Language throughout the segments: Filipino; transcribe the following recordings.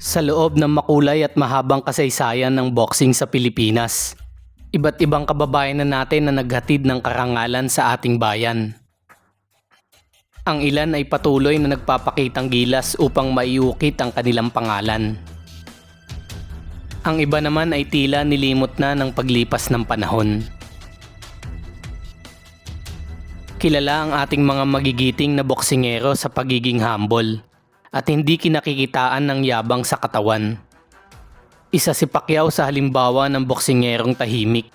Sa loob ng makulay at mahabang kasaysayan ng boxing sa Pilipinas, iba't ibang kababayan na natin na naghatid ng karangalan sa ating bayan. Ang ilan ay patuloy na nagpapakitang gilas upang maiukit ang kanilang pangalan. Ang iba naman ay tila nilimot na ng paglipas ng panahon. Kilala ang ating mga magigiting na boksingero sa pagiging humble at hindi kinakikitaan ng yabang sa katawan. Isa si Pacquiao sa halimbawa ng boksingerong tahimik,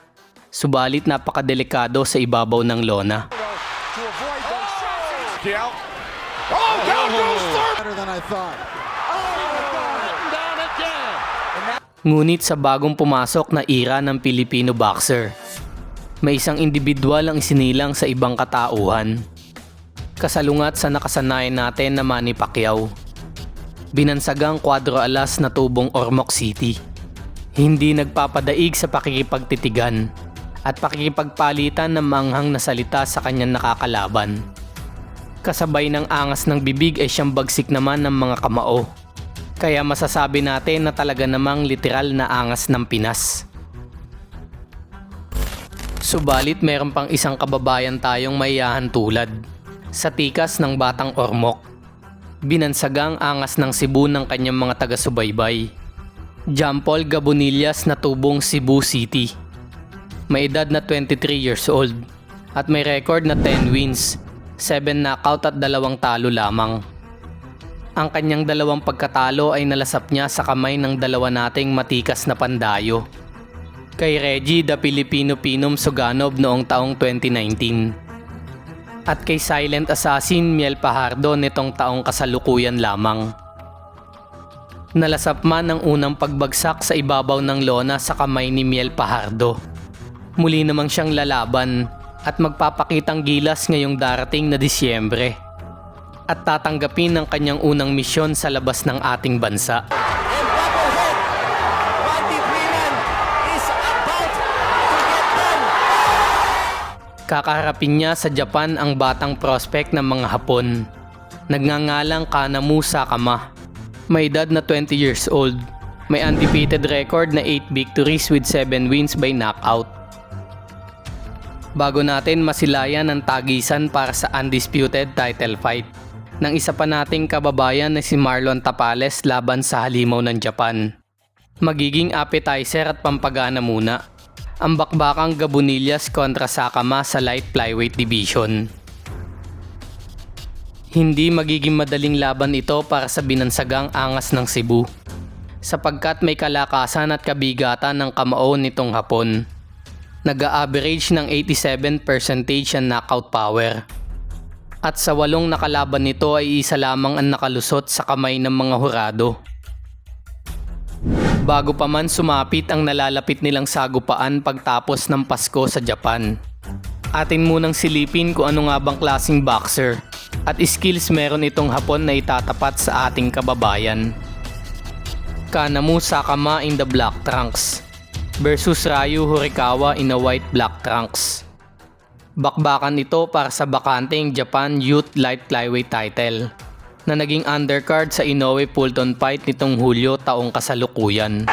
subalit napakadelikado sa ibabaw ng lona. Ngunit sa bagong pumasok na era ng Filipino boxer, may isang individual ang isinilang sa ibang katauhan. Kasalungat sa nakasanayan natin na Manny Pacquiao. Binansagang kwadro alas na tubong Ormoc City. Hindi nagpapadaig sa pakikipagtitigan at pakikipagpalitan ng manghang na salita sa kanyang nakakalaban. Kasabay ng angas ng bibig ay siyang bagsik naman ng mga kamao. Kaya masasabi natin na talaga namang literal na angas ng Pinas. Subalit meron pang isang kababayan tayong mayahan tulad. Sa tikas ng Batang Ormoc. Binansagang angas ng Cebu ng kanyang mga taga-subaybay. Paul Gabonillas na tubong Cebu City. May edad na 23 years old at may record na 10 wins, 7 knockout at dalawang talo lamang. Ang kanyang dalawang pagkatalo ay nalasap niya sa kamay ng dalawa nating matikas na pandayo. Kay Reggie the Filipino Pinum Suganov noong taong 2019. At kay Silent Assassin Miel Pajardo nitong taong kasalukuyan lamang. Nalasap man ang unang pagbagsak sa ibabaw ng lona sa kamay ni Miel Pajardo. Muli namang siyang lalaban at magpapakitang gilas ngayong darating na Disyembre at tatanggapin ang kanyang unang misyon sa labas ng ating bansa. Kakaharapin niya sa Japan ang batang prospect ng mga Hapon. Nagngangalang Kanamu Sakama. May edad na 20 years old. May undefeated record na 8 victories with 7 wins by knockout. Bago natin masilayan ang tagisan para sa undisputed title fight ng isa pa nating kababayan na si Marlon Tapales laban sa halimaw ng Japan. Magiging appetizer at pampagana muna ang bakbakang Gabonillas kontra Sakama sa light flyweight division. Hindi magiging madaling laban ito para sa binansagang angas ng Cebu sapagkat may kalakasan at kabigatan ng kamao nitong hapon. Nag-average ng 87% ang knockout power. At sa walong nakalaban nito ay isa lamang ang nakalusot sa kamay ng mga hurado. Bago pa man sumapit ang nalalapit nilang sagupaan pagtapos ng Pasko sa Japan. Atin munang silipin kung ano nga bang klaseng boxer at skills meron itong hapon na itatapat sa ating kababayan. Kanamu Sakama in the black trunks versus Ryu Horikawa in a white black trunks. Bakbakan ito para sa bakanteng Japan Youth Light Flyweight title na naging undercard sa Inoue Fulton fight nitong Hulyo taong kasalukuyan.